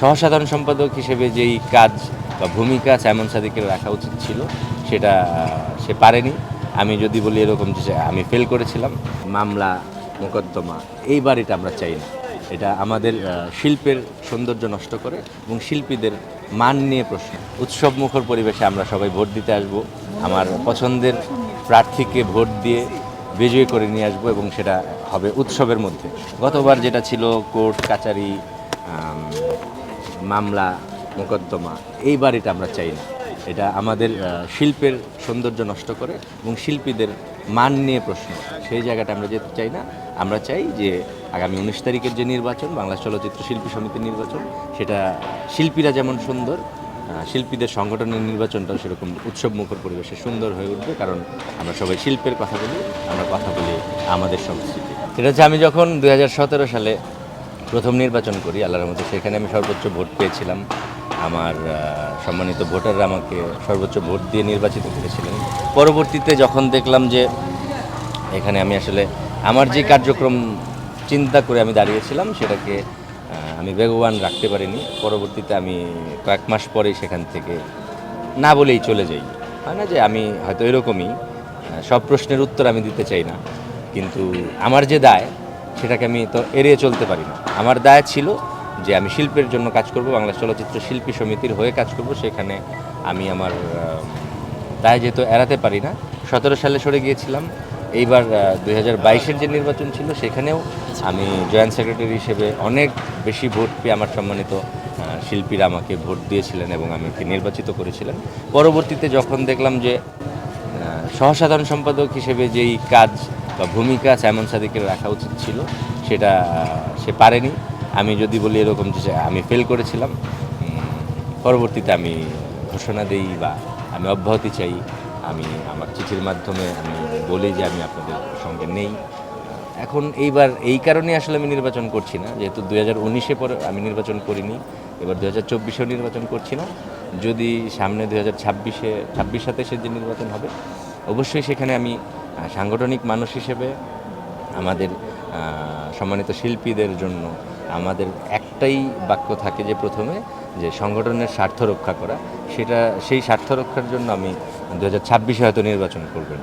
সহসাধারণ সম্পাদক হিসেবে যেই কাজ বা ভূমিকা সাইমন সাদিকের রাখা উচিত ছিল, সেটা সে পারেনি। আমি যদি বলি এরকম যে আমি ফেল করেছিলাম, মামলা, মোকদ্দমা, এই বাড়িটা আমরা চাই না। এটা আমাদের শিল্পের সৌন্দর্য নষ্ট করে এবং শিল্পীদের মান নিয়ে প্রশ্ন। উৎসব মুখর পরিবেশে আমরা সবাই ভোট দিতে আসব। আমার পছন্দের প্রার্থীকে ভোট দিয়ে বিজয়ী করে নিয়ে আসব এবং সেটা হবে উৎসবের মধ্যে। গতবার যেটা ছিল কোর্ট, কাচারি মামলা মোকদ্দমা, এই বাড়িটা আমরা চাই না। এটা আমাদের শিল্পের সৌন্দর্য নষ্ট করে এবং শিল্পীদের মান নিয়ে প্রশ্ন। সেই জায়গাটা আমরা যেতে চাই না। আমরা চাই যে আগামী উনিশ তারিখের যে নির্বাচন, বাংলা চলচ্চিত্র শিল্পী সমিতির নির্বাচন, সেটা শিল্পীরা যেমন সুন্দর শিল্পীদের সংগঠনের নির্বাচনটাও সেরকম উৎসব মুখর পরিবেশে সুন্দর হয়ে উঠবে, কারণ আমরা সবাই শিল্পের কথা বলি, আমরা কথা বলি আমাদের সংস্কৃতি। সেটা হচ্ছে আমি যখন দু হাজার সতেরো সালে প্রথম নির্বাচন করি, আল্লাহর মধ্যে সেখানে আমি সর্বোচ্চ ভোট পেয়েছিলাম। আমার সম্মানিত ভোটাররা আমাকে সর্বোচ্চ ভোট দিয়ে নির্বাচিত করেছিলেন। পরবর্তীতে যখন দেখলাম যে এখানে আমি আসলে আমার যে কার্যক্রম চিন্তা করে আমি দাঁড়িয়েছিলাম, সেটাকে আমি বেগবান রাখতে পারিনি। পরবর্তীতে আমি কয়েক মাস পরেই সেখান থেকে না বলেই চলে যাই। হয় না যে আমি হয়তো এরকমই সব প্রশ্নের উত্তর আমি দিতে চাই না। কিন্তু আমার যে দায় সেটাকে আমি তো এড়িয়ে চলতে পারি না। আমার দায় ছিল যে আমি শিল্পের জন্য কাজ করব, বাংলা চলচ্চিত্র শিল্পী সমিতির হয়ে কাজ করব, সেখানে আমি আমার দায় যেহেতু এড়াতে পারি না, সতেরো সালে সরে গিয়েছিলাম। এইবার দুই হাজার বাইশের যে নির্বাচন ছিল, সেখানেও আমি জয়েন্ট সেক্রেটারি হিসেবে অনেক বেশি ভোট পেয়ে আমার সম্মানিত শিল্পীরা আমাকে ভোট দিয়েছিলেন এবং আমাকে নির্বাচিত করেছিলেন। পরবর্তীতে যখন দেখলাম যে সহসাধারণ সম্পাদক হিসেবে যেই কাজ বা ভূমিকা সাইমন সাদিকের রাখা উচিত ছিল, সেটা সে পারেনি। আমি যদি বলি এরকম যে আমি ফেল করেছিলাম পরবর্তীতে আমি ঘোষণা দেই বা আমি অব্যাহতি চাই, আমি আমার চিঠির মাধ্যমে আমি বলি যে আমি আপনাদের সঙ্গে নেই। এখন এইবার এই কারণে আসলে আমি নির্বাচন করছি না, যেহেতু দু হাজার উনিশে পরে আমি নির্বাচন করিনি, এবার দু হাজার চব্বিশেও নির্বাচন করছি না। যদি সামনে দু হাজার ছাব্বিশে, ছাব্বিশ সাতাশের যে নির্বাচন হবে, অবশ্যই সেখানে আমি সাংগঠনিক মানুষ হিসেবে আমাদের সম্মানিত শিল্পীদের জন্য আমাদের একটাই বাক্য থাকে যে প্রথমে যে সংগঠনের স্বার্থ রক্ষা করা। সেটা, সেই স্বার্থ রক্ষার জন্য আমি দু হাজার ছাব্বিশে হয়তো নির্বাচন করবেন।